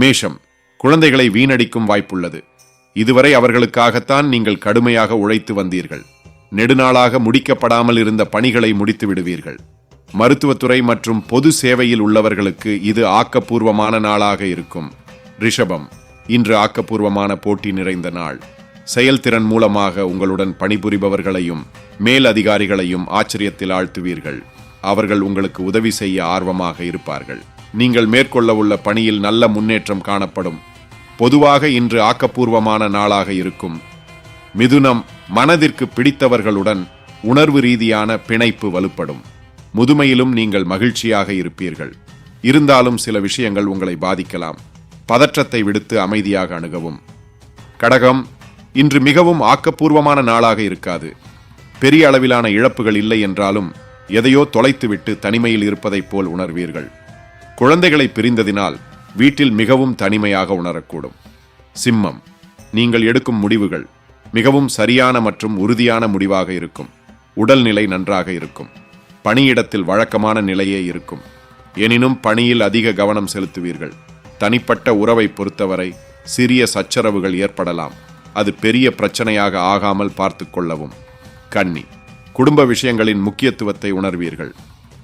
மேஷம் குழந்தைகளை வீணடிக்கும் வாய்ப்புள்ளது. இதுவரை அவர்களுக்காகத்தான் நீங்கள் கடுமையாக உழைத்து வந்தீர்கள். நெடுநாளாக முடிக்கப்படாமல் இருந்த பணிகளை முடித்து விடுவீர்கள். மருத்துவத்துறை மற்றும் பொது சேவையில் உள்ளவர்களுக்கு இது ஆக்கப்பூர்வமான நாளாக இருக்கும். ரிஷபம் இன்று ஆக்கப்பூர்வமான போட்டி நிறைந்த நாள். செயல்திறன் மூலமாக உங்களுடன் பணிபுரிபவர்களையும் மேல் அதிகாரிகளையும் ஆச்சரியத்தில் ஆழ்த்துவீர்கள். அவர்கள் உங்களுக்கு உதவி செய்ய ஆர்வமாக இருப்பார்கள். நீங்கள் மேற்கொள்ள உள்ள பணியில் நல்ல முன்னேற்றம் காணப்படும். பொதுவாக இன்று ஆக்கப்பூர்வமான நாளாக இருக்கும். மிதுனம் மனதிற்கு பிடித்தவர்களுடன் உணர்வு ரீதியான பிணைப்பு வலுப்படும். முதுமையிலும் நீங்கள் மகிழ்ச்சியாக இருப்பீர்கள். இருந்தாலும் சில விஷயங்கள் உங்களை பாதிக்கலாம். பதற்றத்தை விடுத்து அமைதியாக அணுகவும். கடகம் இன்று மிகவும் ஆக்கப்பூர்வமான நாளாக இருக்காது. பெரிய அளவிலான இழப்புகள் இல்லை என்றாலும் எதையோ தொலைத்துவிட்டு தனிமையில் இருப்பதைப் போல் உணர்வீர்கள். குழந்தைகளை பிரிந்ததினால் வீட்டில் மிகவும் தனிமையாக உணரக்கூடும். சிம்மம் நீங்கள் எடுக்கும் முடிவுகள் மிகவும் சரியான மற்றும் உறுதியான முடிவாக இருக்கும். உடல்நிலை நன்றாக இருக்கும். பணியிடத்தில் வழக்கமான நிலையே இருக்கும். எனினும் பணியில் அதிக கவனம் செலுத்துவீர்கள். தனிப்பட்ட உறவை பொறுத்தவரை சிறிய சச்சரவுகள் ஏற்படலாம். அது பெரிய பிரச்சனையாக ஆகாமல் பார்த்து கொள்ளவும். கன்னி குடும்ப விஷயங்களின் முக்கியத்துவத்தை உணர்வீர்கள்.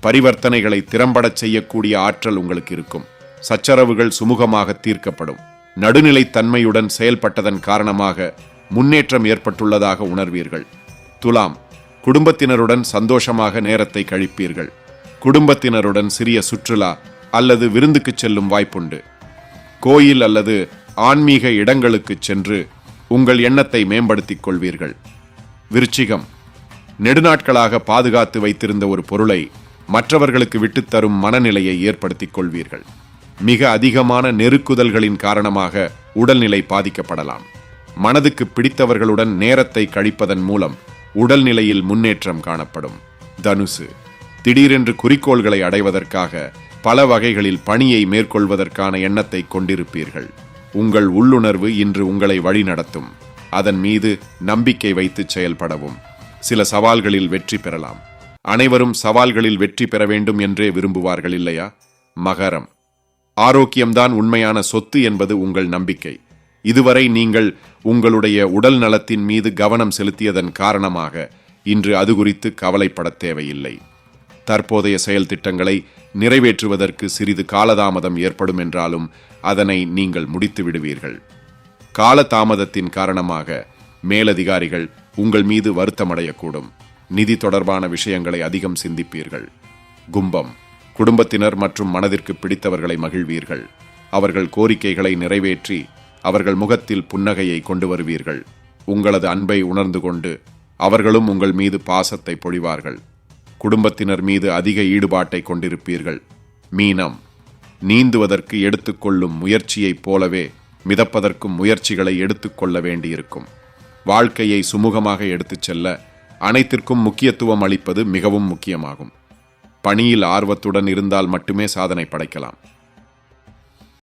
பரிவர்த்தனைகளை திறம்படச் செய்யக்கூடிய ஆற்றல் உங்களுக்கு இருக்கும். சச்சரவுகள் சுமூகமாக தீர்க்கப்படும். நடுநிலைத்தன்மையுடன் செயல்பட்டதன் காரணமாக முன்னேற்றம் ஏற்பட்டுள்ளதாக உணர்வீர்கள். துலாம் குடும்பத்தினருடன் சந்தோஷமாக நேரத்தை கழிப்பீர்கள். குடும்பத்தினருடன் சிறிய சுற்றுலா அல்லது விருந்துக்குச் செல்லும் வாய்ப்புண்டு. கோயில் அல்லது ஆன்மீக இடங்களுக்குச் சென்று உங்கள் எண்ணத்தை மேம்படுத்திக் கொள்வீர்கள். விருச்சிகம் நெடுநாட்களாக பாதுகாத்து வைத்திருந்த ஒரு பொருளை மற்றவர்களுக்கு விட்டுத்தரும் மனநிலையை ஏற்படுத்திக் கொள்வீர்கள். மிக அதிகமான நெருக்குதல்களின் காரணமாக உடல்நிலை பாதிக்கப்படலாம். மனதுக்கு பிடித்தவர்களுடன் நேரத்தை கழிப்பதன் மூலம் உடல்நிலையில் முன்னேற்றம் காணப்படும். தனுசு. திடீரென்று குறிக்கோள்களை அடைவதற்காக பல வகைகளில் பணியை மேற்கொள்வதற்கான எண்ணத்தை கொண்டிருப்பீர்கள். உங்கள் உள்ளுணர்வு இன்று உங்களை வழிநடத்தும். அதன் மீது நம்பிக்கை வைத்து செயல்படவும். சில சவால்களில் வெற்றி பெறலாம். அனைவரும் சவால்களில் வெற்றி பெற வேண்டும் என்றே விரும்புவார்கள் இல்லையா? மகரம். ஆரோக்கியம்தான் உண்மையான சொத்து என்பது உங்கள் நம்பிக்கை. இதுவரை நீங்கள் உங்களுடைய உடல் நலத்தின் மீது கவனம் செலுத்தியதன் காரணமாக இன்று அது குறித்து கவலைப்படத் தேவையில்லை. தற்போதைய செயல் திட்டங்களை நிறைவேற்றுவதற்கு சிறிது காலதாமதம் ஏற்படும் என்றாலும் அதனை நீங்கள் முடித்து விடுவீர்கள். காலதாமதத்தின் காரணமாக மேலதிகாரிகள் உங்கள் மீது வருத்தமடையக்கூடும். நிதி தொடர்பான விஷயங்களை அதிகம் சிந்திப்பீர்கள். கும்பம். குடும்பத்தினர் மற்றும் மனதிற்கு பிடித்தவர்களை மகிழ்வீர்கள். அவர்கள் கோரிக்கைகளை நிறைவேற்றி அவர்கள் முகத்தில் புன்னகையை கொண்டு வருவீர்கள். உங்களது அன்பை உணர்ந்து கொண்டு அவர்களும் உங்கள் மீது பாசத்தை பொழிவார்கள். குடும்பத்தினர் மீது அதிக ஈடுபாட்டை கொண்டிருப்பீர்கள். மீனம். நீந்துவதற்கு எடுத்துக்கொள்ளும் முயற்சியைப் போலவே மிதப்பதற்கும் முயற்சிகளை எடுத்துக்கொள்ள வேண்டியிருக்கும். வாழ்க்கையை சுமூகமாக எடுத்துச் செல்ல அனைத்திற்கும் முக்கியத்துவம் அளிப்பது மிகவும் முக்கியமாகும். பணியில் ஆர்வத்துடன் இருந்தால் மட்டுமே சாதனை படைக்கலாம்.